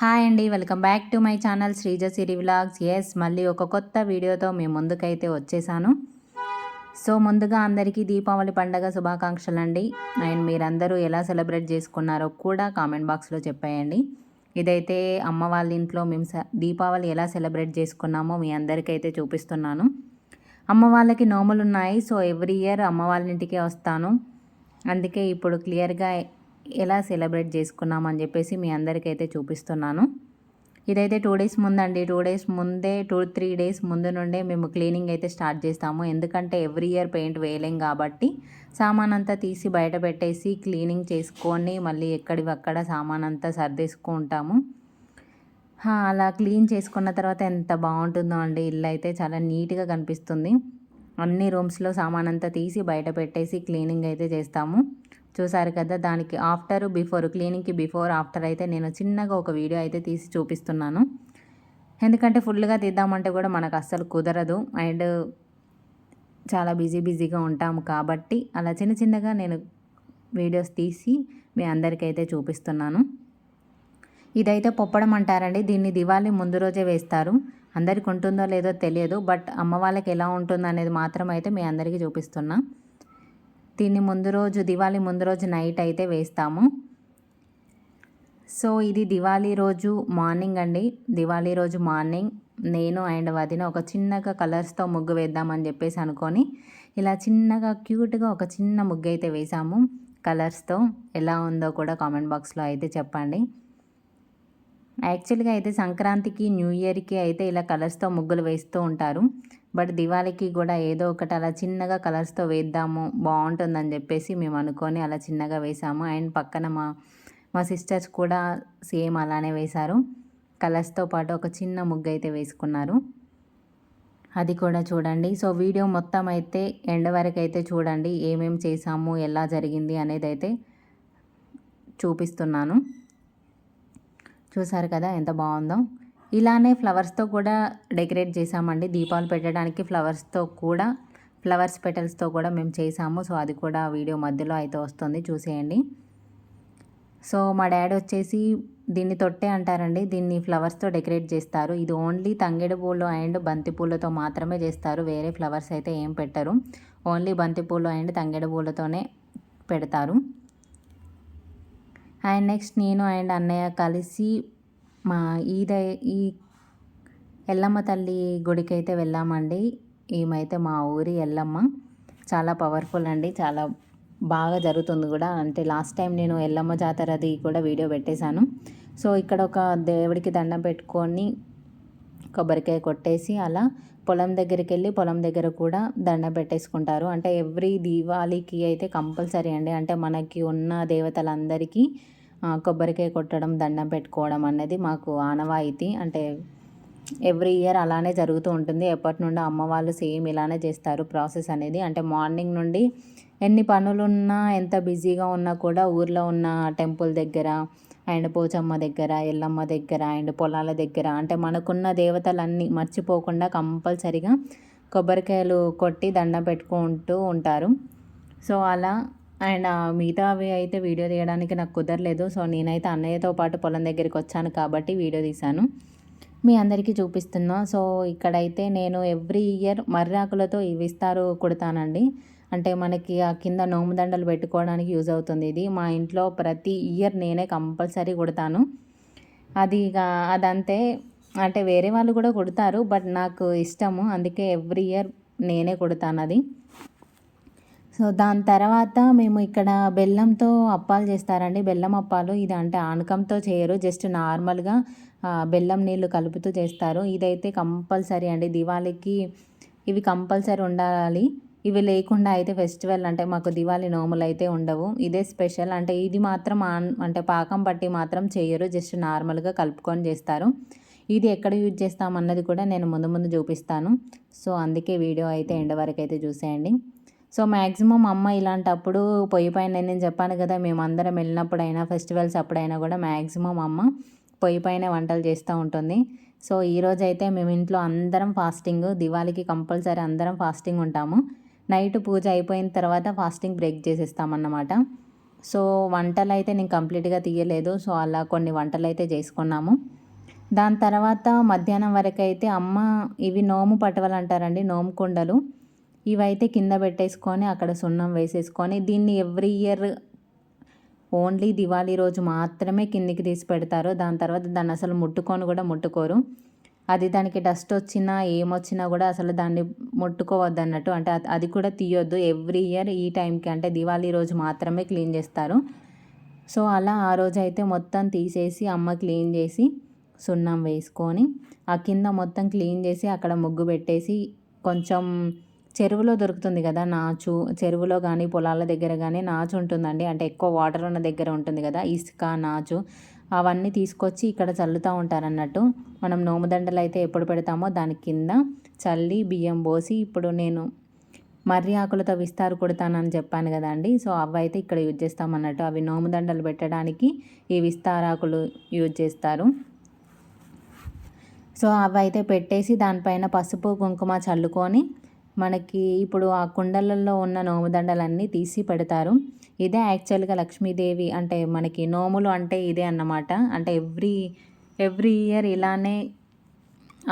Hi అండి welcome back to my channel Sreeja Siri vlogs. Yes మళ్ళీ ఒక కొత్త వీడియోతో మీ ముందుకైతే వచ్చేసాను. సో ముందుగా అందరికీ దీపావళి పండగ శుభాకాంక్షలు అండి అండ్ మీరందరూ ఎలా సెలబ్రేట్ చేసుకున్నారో కూడా కామెంట్ బాక్స్లో చెప్పేయండి. ఇదైతే అమ్మ వాళ్ళ ఇంట్లో మేము దీపావళి ఎలా సెలబ్రేట్ చేసుకున్నామో మీ అందరికైతే చూపిస్తున్నాను. అమ్మ వాళ్ళకి నోములు ఉన్నాయి సో ఎవ్రీ ఇయర్ అమ్మ వాళ్ళ ఇంటికే వస్తాను. అందుకే ఇప్పుడు క్లియర్గా ఎలా సెలబ్రేట్ చేసుకున్నామని చెప్పేసి మీ అందరికైతే చూపిస్తున్నాను. ఇదైతే టూ డేస్ ముందండి. టూ డేస్ ముందే టూ త్రీ డేస్ ముందు నుండే మేము క్లీనింగ్ అయితే స్టార్ట్ చేస్తాము. ఎందుకంటే ఎవ్రీ ఇయర్ పెయింట్ వేయలేం కాబట్టి సామాన్ అంతా తీసి బయట పెట్టేసి క్లీనింగ్ చేసుకొని మళ్ళీ ఎక్కడి అక్కడ సామాన్ అంతా సర్దేసుకుంటాము అలా క్లీన్ చేసుకున్న తర్వాత ఎంత బాగుంటుందో అండి. ఇల్లు అయితే చాలా నీట్గా కనిపిస్తుంది. అన్ని రూమ్స్లో సామాన్ అంతా తీసి బయట పెట్టేసి క్లీనింగ్ అయితే చేస్తాము. చూసారు కదా దానికి ఆఫ్టర్ బిఫోర్ క్లీనింగ్కి బిఫోర్ ఆఫ్టర్ అయితే నేను చిన్నగా ఒక వీడియో అయితే తీసి చూపిస్తున్నాను. ఎందుకంటే ఫుల్గా తీద్దామంటే కూడా మనకు అస్సలు కుదరదు. అండ్ చాలా బిజీ బిజీగా ఉంటాము కాబట్టి అలా చిన్న చిన్నగా నేను వీడియోస్ తీసి మీ అందరికైతే చూపిస్తున్నాను. ఇదైతే పొప్పడం అంటారండి. దీన్ని దివాళీ ముందు రోజే వేస్తారు. అందరికి ఉంటుందో లేదో తెలియదు. బట్ అమ్మ వాళ్ళకి ఎలా ఉంటుందో అనేది మాత్రం అయితే మీ అందరికీ చూపిస్తున్నా. దీన్ని ముందు రోజు దివాళీ ముందు రోజు నైట్ అయితే వేస్తాము. సో ఇది దివాళీ రోజు మార్నింగ్ అండి. దివాళీ రోజు మార్నింగ్ నేను అండ్ వదిన ఒక చిన్నగా కలర్స్తో ముగ్గు వేద్దామని చెప్పేసి అనుకొని ఇలా చిన్నగా క్యూట్గా ఒక చిన్న ముగ్గు అయితే వేసాము కలర్స్తో. ఎలా ఉందో కూడా కామెంట్ బాక్స్లో అయితే చెప్పండి. యాక్చువల్గా అయితే సంక్రాంతికి న్యూ ఇయర్కి అయితే ఇలా కలర్స్తో ముగ్గులు వేస్తూ ఉంటారు. బట్ దివాళీకి కూడా ఏదో ఒకటి అలా చిన్నగా కలర్స్తో వేద్దాము బాగుంటుందని చెప్పేసి మేము అనుకొని అలా చిన్నగా వేసాము. అండ్ పక్కన మా మా సిస్టర్స్ కూడా సేమ్ అలానే వేశారు. కలర్స్తో పాటు ఒక చిన్న ముగ్గు అయితే వేసుకున్నారు. అది కూడా చూడండి. సో వీడియో మొత్తం అయితే ఎండ వరకు అయితే చూడండి. ఏమేం చేసాము ఎలా జరిగింది అనేది అయితే చూపిస్తున్నాను. చూసారు కదా ఎంత బాగుందో. ఇలానే ఫ్లవర్స్తో కూడా డెకరేట్ చేసామండి దీపాలు పెట్టడానికి ఫ్లవర్స్తో కూడా ఫ్లవర్స్ పెటల్స్తో కూడా మేము చేసాము సో అది కూడా వీడియో మధ్యలో అయితే వస్తుంది. చూసేయండి. సో మా డాడీ వచ్చేసి దీన్ని తొట్టే అంటారండి. దీన్ని ఫ్లవర్స్తో డెకరేట్ చేస్తారు. ఇది ఓన్లీ తంగేడు పూలు అండ్ బంతి పూలతో మాత్రమే చేస్తారు. వేరే ఫ్లవర్స్ అయితే ఏం పెట్టరు. ఓన్లీ బంతి పూలు అండ్ తంగేడు పూలతోనే పెడతారు. అండ్ నెక్స్ట్ నేను అండ్ అన్నయ్య కలిసి మా ఈద ఈ ఎల్లమ్మ తల్లి గుడికి అయితే వెళ్ళామండి. ఏమైతే మా ఊరి ఎల్లమ్మ. చాలా పవర్ఫుల్ అండి. చాలా బాగా జరుగుతుంది కూడా. అంటే లాస్ట్ టైం నేను ఎల్లమ్మ జాతరది కూడా వీడియో పెట్టేశాను. సో ఇక్కడ ఒక దేవుడికి దండం పెట్టుకొని కొబ్బరికాయ కొట్టేసి అలా పొలం దగ్గరికి వెళ్ళి పొలం దగ్గర కూడా దండం పెట్టేసుకుంటారు. అంటే ఎవ్రీ దీవాళీకి అయితే కంపల్సరీ అండి. అంటే మనకి ఉన్న దేవతలందరికీ కొబ్బరికాయ కొట్టడం దండం పెట్టుకోవడం అనేది మాకు ఆనవాయితీ. అంటే ఎవ్రీ ఇయర్ అలానే జరుగుతూ ఉంటుంది. ఎప్పటి నుండి అమ్మ వాళ్ళు సేమ్ ఇలానే చేస్తారు ప్రాసెస్ అనేది. అంటే మార్నింగ్ నుండి ఎన్ని పనులున్నా ఎంత బిజీగా ఉన్నా కూడా ఊర్లో ఉన్న టెంపుల్ దగ్గర అండ్ పోచమ్మ దగ్గర ఎల్లమ్మ దగ్గర అండ్ పొలాల దగ్గర అంటే మనకున్న దేవతలన్నీ మర్చిపోకుండా కంపల్సరిగా కొబ్బరికాయలు కొట్టి దండం పెట్టుకుంటూ ఉంటారు. సో అలా అండ్ మిగతావి అయితే వీడియో తీయడానికి నాకు కుదరలేదు. సో నేనైతే అన్నయ్యతో పాటు పొలం దగ్గరికి వచ్చాను కాబట్టి వీడియో తీశాను. మీ అందరికీ చూపిస్తున్నా. సో ఇక్కడైతే నేను ఎవ్రీ ఇయర్ మర్రాకులతో ఈ విస్తారు కుడతానండి. అంటే మనకి ఆ కింద నోముదండలు పెట్టుకోవడానికి యూజ్ అవుతుంది ఇది. మా ఇంట్లో ప్రతి ఇయర్ నేనే కంపల్సరీ కుడతాను. అది అదంతే. అంటే వేరే వాళ్ళు కూడా కుడతారు బట్ నాకు ఇష్టము. అందుకే ఎవ్రీ ఇయర్ నేనే కుడతాను అది సో దాని తర్వాత మేము ఇక్కడ బెల్లంతో అప్పాలు చేస్తారండి. బెల్లం అప్పాలు ఇది అంటే ఆనకంతో చేయరు. జస్ట్ నార్మల్గా బెల్లం నీళ్ళు కలుపుతూ చేస్తారు. ఇదైతే కంపల్సరీ అండి. దివాళీకి ఇవి కంపల్సరీ ఉండాలి. ఇవి లేకుండా అయితే ఫెస్టివల్ అంటే మాకు దివాళీ నోములు అయితే ఉండవు. ఇదే స్పెషల్. అంటే ఇది మాత్రం ఆన్ అంటే పాకం పట్టి మాత్రం చేయరు. జస్ట్ నార్మల్గా కలుపుకొని చేస్తారు. ఇది ఎక్కడ యూజ్ చేస్తామన్నది కూడా నేను ముందు ముందు చూపిస్తాను. సో అందుకే వీడియో అయితే ఎండ్ వరకు అయితే చూసేయండి. సో మ్యాక్సిమం అమ్మ ఇలాంటప్పుడు పొయ్యి పైన నేను చెప్పాను కదా మేము అందరం వెళ్ళినప్పుడైనా ఫెస్టివల్స్ అప్పుడైనా కూడా మ్యాక్సిమం అమ్మ పొయ్యి పైన వంటలు చేస్తూ ఉంటుంది. సో ఈరోజు అయితే మేము ఇంట్లో అందరం ఫాస్టింగ్ దివాళీకి కంపల్సరీ అందరం ఫాస్టింగ్ ఉంటాము. నైట్ పూజ అయిపోయిన తర్వాత ఫాస్టింగ్ బ్రేక్ చేసేస్తామన్నమాట. సో వంటలు అయితే నేను కంప్లీట్గా తీయలేదు సో అలా కొన్ని వంటలు అయితే చేసుకున్నాము. దాని తర్వాత మధ్యాహ్నం వరకు అయితే అమ్మ ఇవి నోము పటవలు అంటారండి నోము కుండలు. ఇవైతే కింద పెట్టేసుకొని అక్కడ సున్నం వేసేసుకొని దీన్ని ఎవ్రీ ఇయర్ ఓన్లీ దివాళీ రోజు మాత్రమే కిందికి తీసి పెడతారు. దాని తర్వాత దాన్ని అసలు ముట్టుకొని కూడా ముట్టుకోరు. అది దానికి డస్ట్ వచ్చినా ఏమొచ్చినా కూడా అసలు దాన్ని ముట్టుకోవద్దు అన్నట్టు అంటే అది కూడా తీయొద్దు. ఎవ్రీ ఇయర్ ఈ టైంకి అంటే దివాళీ రోజు మాత్రమే క్లీన్ చేస్తారు. సో అలా ఆ రోజు అయితే మొత్తం తీసేసి అమ్మ క్లీన్ చేసి సున్నం వేసుకొని ఆ కింద మొత్తం క్లీన్ చేసి అక్కడ ముగ్గు పెట్టేసి కొంచెం చెరువులో దొరుకుతుంది కదా నాచు. చెరువులో కానీ పొలాల దగ్గర కానీ నాచు ఉంటుందండి. అంటే ఎక్కువ వాటర్ ఉన్న దగ్గర ఉంటుంది కదా ఇసుక నాచు. అవన్నీ తీసుకొచ్చి ఇక్కడ చల్లుతూ ఉంటారన్నట్టు. మనం నోముదండలు అయితే ఎప్పుడు పెడతామో దాని కింద చల్లి బియ్యం పోసి ఇప్పుడు నేను మర్రి ఆకులతో విస్తారు కుడతానని చెప్పాను కదండి సో అవి అయితే ఇక్కడ యూజ్ చేస్తామన్నట్టు. అవి నోముదండలు పెట్టడానికి ఈ విస్తారాకులు యూజ్ చేస్తారు. సో అవి అయితే పెట్టేసి దానిపైన పసుపు కుంకుమ చల్లుకొని మనకి ఇప్పుడు ఆ కుండలలో ఉన్న నోముదండలన్నీ తీసి పెడతారు. ఇదే యాక్చువల్గా లక్ష్మీదేవి అంటే మనకి నోములు అంటే ఇదే అన్నమాట. అంటే ఎవ్రీ ఎవ్రీ ఇయర్ ఇలానే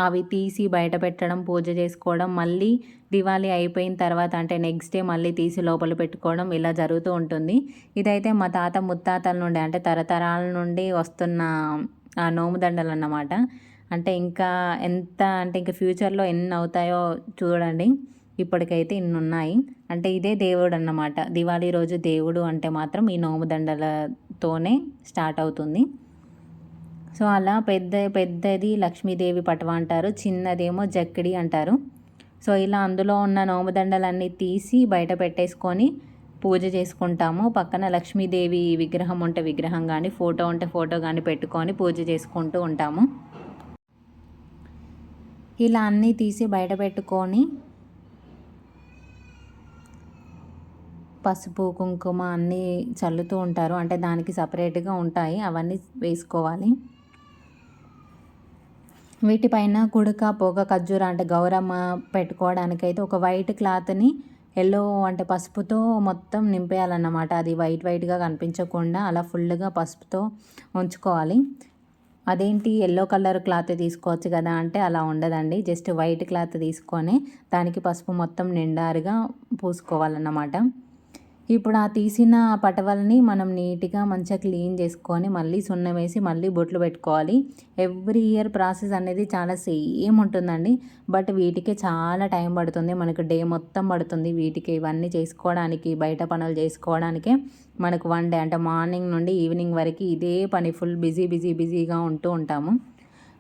అవి తీసి బయట పెట్టడం పూజ చేసుకోవడం మళ్ళీ దివాళీ అయిపోయిన తర్వాత అంటే నెక్స్ట్ డే మళ్ళీ తీసి లోపల పెట్టుకోవడం ఇలా జరుగుతూ ఉంటుంది. ఇదైతే మా తాత ముత్తాతల నుండి అంటే తరతరాల నుండి వస్తున్న ఆ నోముదండలు అన్నమాట. అంటే ఇంకా ఎంత అంటే ఇంకా ఫ్యూచర్లో ఎన్ని అవుతాయో చూడండి. ఇప్పటికైతే ఇన్ని ఉన్నాయి అంటే ఇదే దేవుడు అన్నమాట దివాళీ రోజు దేవుడు అంటే మాత్రం ఈ నోముదండలతోనే స్టార్ట్ అవుతుంది. సో అలా పెద్ద పెద్దది లక్ష్మీదేవి పటవ అంటారు. చిన్నదేమో జక్కిడి అంటారు. సో ఇలా అందులో ఉన్న నోముదండలన్నీ తీసి బయట పెట్టేసుకొని పూజ చేసుకుంటాము. పక్కన లక్ష్మీదేవి విగ్రహం ఉంటే విగ్రహం కానీ ఫోటో ఉంటే ఫోటో కానీ పెట్టుకొని పూజ చేసుకుంటూ ఉంటాము. ఇలా అన్నీ తీసి బయట పెట్టుకొని పసుపు కుంకుమ అన్నీ చల్లుతూ ఉంటారు. అంటే దానికి సపరేట్గా ఉంటాయి. అవన్నీ వేసుకోవాలి. వీటిపైన కుడక పొగ ఖర్జూర అంటే గౌరమ్మ పెట్టుకోవడానికైతే ఒక వైట్ క్లాత్ని ఎల్లో అంటే పసుపుతో మొత్తం నింపేయాలన్నమాట. అది వైట్ వైట్గా కనిపించకుండా అలా ఫుల్గా పసుపుతో ఉంచుకోవాలి. అదేంటి? ఎల్లో కలర్ క్లాత్ తీసుకోవచ్చు కదా అంటే అలా ఉండదండి. జస్ట్ వైట్ క్లాత్ తీసుకొని దానికి పసుపు మొత్తం నిండారుగా పూసుకోవాలన్నమాట. ఇప్పుడు ఆ తీసిన పటవల్ని మనం నీట్గా మంచిగా క్లీన్ చేసుకొని మళ్ళీ సున్నం వేసి మళ్ళీ బొట్లు పెట్టుకోవాలి. ఎవ్రీ ఇయర్ ప్రాసెస్ అనేది చాలా సేమ్ ఉంటుందండి. బట్ వీటికే చాలా టైం పడుతుంది. మనకు డే మొత్తం పడుతుంది వీటికి. ఇవన్నీ చేసుకోవడానికి బయట పనులు చేసుకోవడానికే మనకు వన్ డే అంటే మార్నింగ్ నుండి ఈవినింగ్ వరకు ఇదే పని ఫుల్ బిజీ బిజీ బిజీగా ఉంటూ ఉంటాము.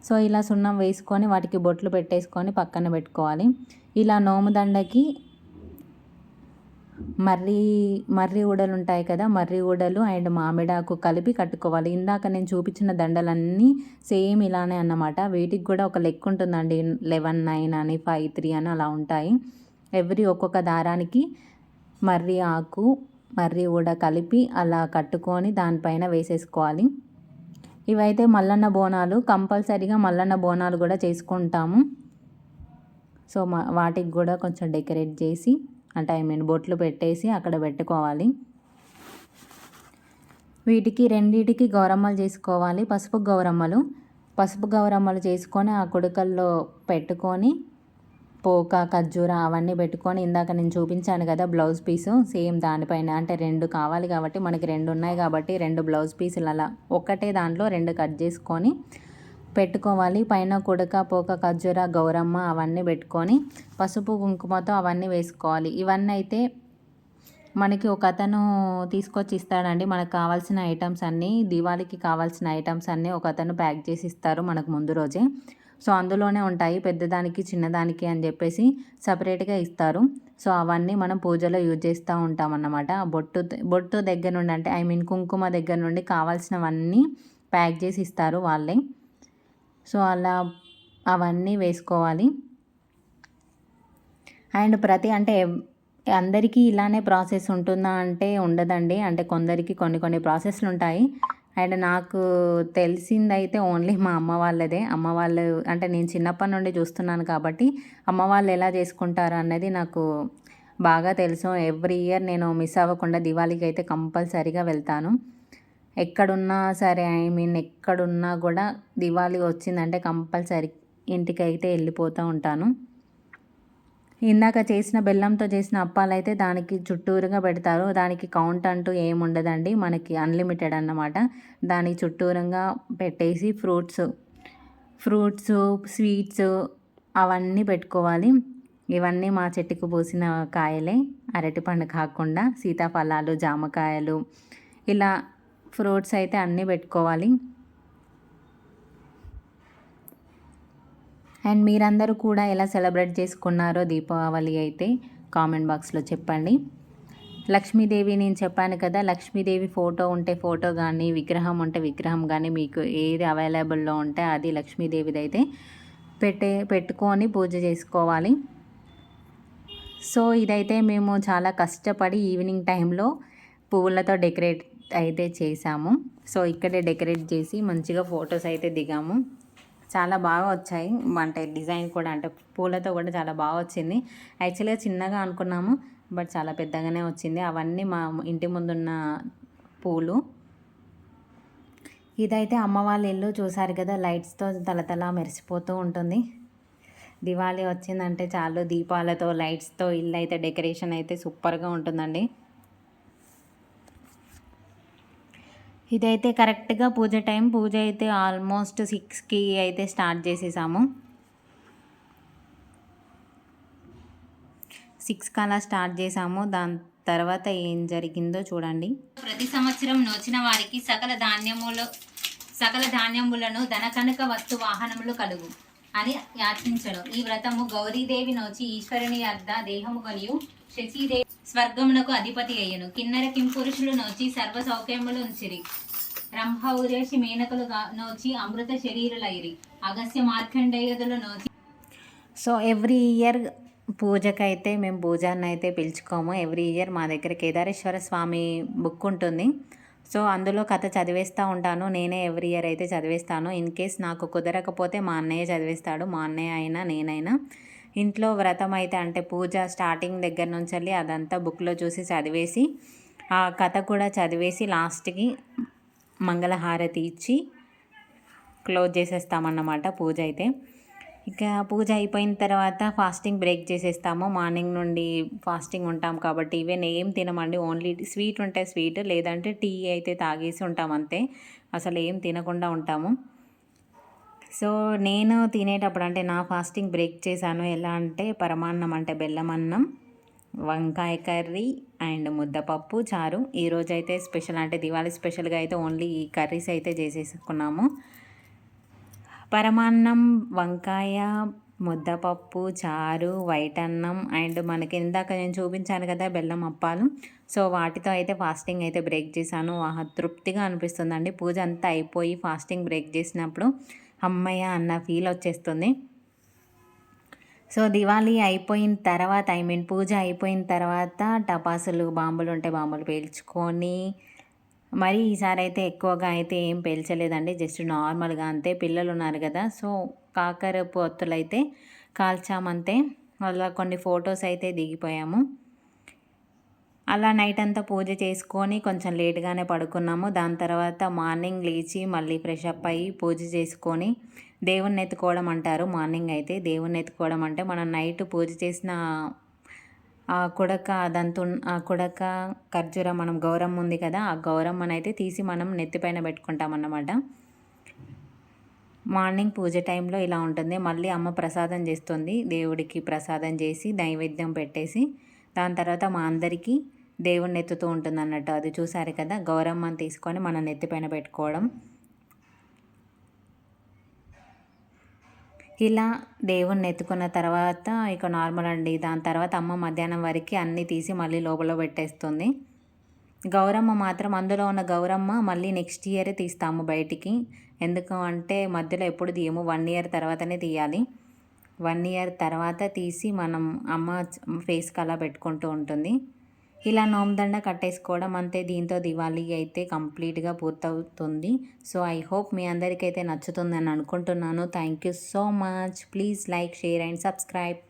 సో ఇలా సున్నం వేసుకొని వాటికి బొట్లు పెట్టేసుకొని పక్కన పెట్టుకోవాలి. ఇలా నోముదండకి మర్రి మర్రి ఊడలు ఉంటాయి కదా మర్రి ఊడలు అండ్ మామిడాకు కలిపి కట్టుకోవాలి. ఇందాక నేను చూపించిన దండలన్నీ సేమ్ ఇలానే అన్నమాట. వీటికి కూడా ఒక లెక్క ఉంటుందండి. లెవెన్ నైన్ అని ఫైవ్ త్రీ అని అలా ఉంటాయి. ఎవ్రీ ఒక్కొక్క దారానికి మర్రి ఆకు మర్రి ఊడ కలిపి అలా కట్టుకొని దానిపైన వేసేసుకోవాలి. ఇవైతే మల్లన్న బోనాలు కంపల్సరీగా మల్లన్న బోనాలు కూడా చేసుకుంటాము. సో మా వాటికి కూడా కొంచెం డెకరేట్ చేసి అంటే ఐ మీన్ బొట్లు పెట్టేసి అక్కడ పెట్టుకోవాలి. వీటికి రెండిటికి గౌరమ్మలు చేసుకోవాలి. పసుపు గౌరమ్మలు. పసుపు గౌరమ్మలు చేసుకొని ఆ కుడుకల్లో పెట్టుకొని పోక ఖర్జూర అవన్నీ పెట్టుకొని ఇందాక నేను చూపించాను కదా బ్లౌజ్ పీసు. సేమ్ దానిపైన అంటే రెండు కావాలి కాబట్టి మనకి రెండు ఉన్నాయి కాబట్టి రెండు బ్లౌజ్ పీసులు అలా ఒకటే దాంట్లో రెండు కట్ చేసుకొని పెట్టుకోవాలి. పైన కుడక పోక ఖర్జూర గౌరమ్మ అవన్నీ పెట్టుకొని పసుపు కుంకుమతో అవన్నీ వేసుకోవాలి. ఇవన్నీ అయితే మనకి ఒక అతను తీసుకొచ్చి ఇస్తాడండి. మనకు కావాల్సిన ఐటమ్స్ అన్నీ దివాళీకి కావాల్సిన ఐటమ్స్ అన్నీ ఒక అతను ప్యాక్ చేసి ఇస్తారు మనకు ముందు రోజే. సో అందులోనే ఉంటాయి. పెద్దదానికి చిన్నదానికి అని చెప్పేసి సపరేట్గా ఇస్తారు. సో అవన్నీ మనం పూజలో యూజ్ చేస్తూ ఉంటాం అన్నమాట. బొట్టు బొట్టు దగ్గర నుండి అంటే ఐ మీన్ కుంకుమ దగ్గర నుండి కావాల్సినవన్నీ ప్యాక్ చేసి ఇస్తారు వాళ్ళే. సో అలా అవన్నీ వేసుకోవాలి. అండ్ ప్రతి అంటే అందరికీ ఇలానే ప్రాసెస్ ఉంటుందా అంటే ఉండదండి. అంటే కొందరికి కొన్ని కొన్ని ప్రాసెస్లు ఉంటాయి. అండ్ నాకు తెలిసిందైతే ఓన్లీ మా అమ్మ వాళ్ళదే. అమ్మ వాళ్ళు అంటే నేను చిన్నప్పటి నుండి చూస్తున్నాను కాబట్టి అమ్మ వాళ్ళు ఎలా చేసుకుంటారు అన్నది నాకు బాగా తెలుసు. ఎవ్రీ ఇయర్ నేను మిస్ అవ్వకుండా దివాళీకి అయితే కంపల్సరీగా వెళ్తాను. ఎక్కడున్నా సరే ఐ మీన్ ఎక్కడున్నా కూడా దివాళీ వచ్చిందంటే కంపల్సరీ ఇంటికి అయితే వెళ్ళిపోతూ ఉంటాను. ఇందాక చేసిన బెల్లంతో చేసిన అప్పాలు అయితే దానికి చుట్టూరుగా పెడతారు. దానికి కౌంట్ అంటూ ఏముండదండి. మనకి అన్లిమిటెడ్ అన్నమాట. దానికి చుట్టూరంగా పెట్టేసి ఫ్రూట్స్ ఫ్రూట్స్ స్వీట్స్ అవన్నీ పెట్టుకోవాలి. ఇవన్నీ మా చెట్టుకు పూసిన కాయలే. అరటిపండు కాకుండా సీతాఫలాలు జామకాయలు ఇలా ఫ్రూట్స్ అయితే అన్నీ పెట్టుకోవాలి. అండ్ మీరందరూ కూడా ఎలా సెలబ్రేట్ చేసుకున్నారో దీపావళి అయితే కామెంట్ బాక్స్లో చెప్పండి. లక్ష్మీదేవి నేను చెప్పాను కదా లక్ష్మీదేవి ఫోటో ఉంటే ఫోటో కానీ విగ్రహం ఉంటే విగ్రహం కానీ మీకు ఏది అవైలబుల్లో ఉంటే అది లక్ష్మీదేవిది అయితే పెట్టే పెట్టుకొని పూజ చేసుకోవాలి. సో ఇదైతే మేము చాలా కష్టపడి ఈవినింగ్ టైంలో పువ్వులతో డెకరేట్ అయితే చేసాము సో ఇక్కడే డెకరేట్ చేసి మంచిగా ఫొటోస్ అయితే దిగాము. చాలా బాగా వచ్చాయి. అంటే డిజైన్ కూడా అంటే పూలతో కూడా చాలా బాగా వచ్చింది. యాక్చువల్గా చిన్నగా అనుకున్నాము బట్ చాలా పెద్దగానే వచ్చింది. అవన్నీ మా ఇంటి ముందున్న పూలు. ఇదైతే అమ్మ వాళ్ళ ఇల్లు. చూసారు కదా లైట్స్తో తలతల మెరిసిపోతూ ఉంటుంది. దివాళీ వచ్చిందంటే చాలు. దీపాలతో లైట్స్తో ఇల్లు అయితే డెకరేషన్ అయితే సూపర్గా ఉంటుందండి. ఇదైతే కరెక్ట్గా పూజ టైం. పూజ అయితే ఆల్మోస్ట్ సిక్స్కి అయితే స్టార్ట్ చేసేసాము. సిక్స్ కలా స్టార్ట్ చేసాము. దాని తర్వాత ఏం జరిగిందో చూడండి. ప్రతి సంవత్సరం నోచిన వారికి సకల ధాన్యములు సకల ధాన్యములను ధనకనక వస్తు వాహనములు కలుగు. అని యాచించడు. ఈ వ్రతము గౌరీదేవి నోచి ఈశ్వరుని అర్ధ దేహము కొనియు శచీదేవి స్వర్గమునకు అధిపతి అయ్యను. కిన్నర కింపురుషులు నోచి సర్వ సౌఖ్యములు ఉంచిరి. బ్రహ్మ ఉరేషి మేనకులు నోచి అమృత శరీరులైరి. అగస్య మార్కండేయుదులు నోచి సో ఎవ్రీ ఇయర్ పూజకైతే మేము పూజాన్ని అయితే పిలుచుకోము. ఎవ్రీ ఇయర్ మా దగ్గర కేదారేశ్వర స్వామి బుక్ ఉంటుంది. సో అందులో కథ చదివేస్తూ ఉంటాను. నేనే ఎవ్రీ ఇయర్ అయితే చదివేస్తాను. ఇన్ కేస్ నాకు కుదరకపోతే మా అన్నయ్య చదివేస్తాడు. మా అన్నయ్య అయినా నేనైనా. ఇంట్లో వ్రతం అయితే అంటే పూజ స్టార్టింగ్ దగ్గర నుంచి వెళ్ళి అదంతా బుక్లో చూసి చదివేసి ఆ కథ కూడా చదివేసి లాస్ట్కి మంగళహారతి ఇచ్చి క్లోజ్ చేసేస్తామన్నమాట పూజ అయితే. ఇక పూజ అయిపోయిన తర్వాత ఫాస్టింగ్ బ్రేక్ చేసేస్తాము. మార్నింగ్ నుండి ఫాస్టింగ్ ఉంటాం కాబట్టి ఈవెన్ ఏం తినమండి. ఓన్లీ స్వీట్ ఉంటే స్వీట్ లేదంటే టీ అయితే తాగేసి ఉంటాం అంతే. అసలు ఏం తినకుండా ఉంటాము. సో నేను తినేటప్పుడు అంటే నా ఫాస్టింగ్ బ్రేక్ చేశాను. ఎలా అంటే పరమాన్నం అంటే బెల్లం అన్నం వంకాయ కర్రీ అండ్ ముద్దపప్పు చారు. ఈరోజు అయితే స్పెషల్ అంటే దివాళీ స్పెషల్గా అయితే ఓన్లీ ఈ కర్రీస్ అయితే చేసేసుకున్నాము. పరమాన్నం వంకాయ ముద్దపప్పు చారు వైట్ అన్నం అండ్ మనకి ఇందాక నేను చూపించాను కదా బెల్లం అప్పాలు. సో వాటితో అయితే ఫాస్టింగ్ అయితే బ్రేక్ చేశాను. ఆహా తృప్తిగా అనిపిస్తుందండి. పూజ అంతా అయిపోయి ఫాస్టింగ్ బ్రేక్ చేసినప్పుడు అమ్మయ్య అన్న ఫీల్ వచ్చేస్తుంది. సో దివాళీ అయిపోయిన తర్వాత ఐ మీన్ పూజ అయిపోయిన తర్వాత టపాసులు బాంబులు ఉంటే బాంబులు పేల్చుకొని మరి ఈసారి అయితే ఎక్కువగా అయితే ఏం పేల్చలేదండి. జస్ట్ నార్మల్గా అంతే. పిల్లలు ఉన్నారు కదా. సో కాకర పొత్తులు అయితే కాల్చామంతే. అలా కొన్ని ఫొటోస్ అయితే దిగిపోయాము. అలా నైట్ అంతా పూజ చేసుకొని కొంచెం లేట్గానే పడుకున్నాము. దాని తర్వాత మార్నింగ్ లేచి మళ్ళీ ఫ్రెష్ అప్ అయ్యి పూజ చేసుకొని దేవుణ్ణి ఎత్తుకోవడం అంటారు మార్నింగ్ అయితే. దేవుణ్ణి ఎత్తుకోవడం అంటే మనం నైట్ పూజ చేసిన కుడక దంతు ఆ కుడక ఖర్జూరం మనం గౌరమ్మ ఉంది కదా ఆ గౌరమ్మని అయితే తీసి మనం నెత్తిపైన పెట్టుకుంటాం అన్నమాట. మార్నింగ్ పూజ టైంలో ఇలా ఉంటుంది. మళ్ళీ అమ్మ ప్రసాదం చేస్తుంది. దేవుడికి ప్రసాదం చేసి నైవేద్యం పెట్టేసి దాని తర్వాత మా అందరికీ దేవుడిని ఎత్తుతూ ఉంటుంది అన్నట్టు. అది చూసారు కదా గౌరమ్మని తీసుకొని మన నెత్తిపైన పెట్టుకోవడం. ఇలా దేవుణ్ణి ఎత్తుకున్న తర్వాత ఇక నార్మల్ అండి. దాని తర్వాత అమ్మ మధ్యాహ్నం వరకు అన్నీ తీసి మళ్ళీ లోపల పెట్టేస్తుంది. గౌరమ్మ మాత్రం అందులో ఉన్న గౌరమ్మ మళ్ళీ నెక్స్ట్ ఇయరే తీస్తాము బయటికి. ఎందుకు అంటే మధ్యలో ఎప్పుడు తీయము. వన్ ఇయర్ తర్వాతనే తీయాలి. వన్ ఇయర్ తర్వాత తీసి మనం అమ్మ ఫేస్కి అలా పెట్టుకుంటూ ఉంటుంది. ఇలా నోమదండ కట్టేసుకోవడం అంతే. దీంతో దివాళీ అయితే కంప్లీట్గా పూర్తవుతుంది. సో ఐ హోప్ మీ అందరికైతే నచ్చుతుందని అనుకుంటున్నాను. Thank you so much. Please like share and subscribe.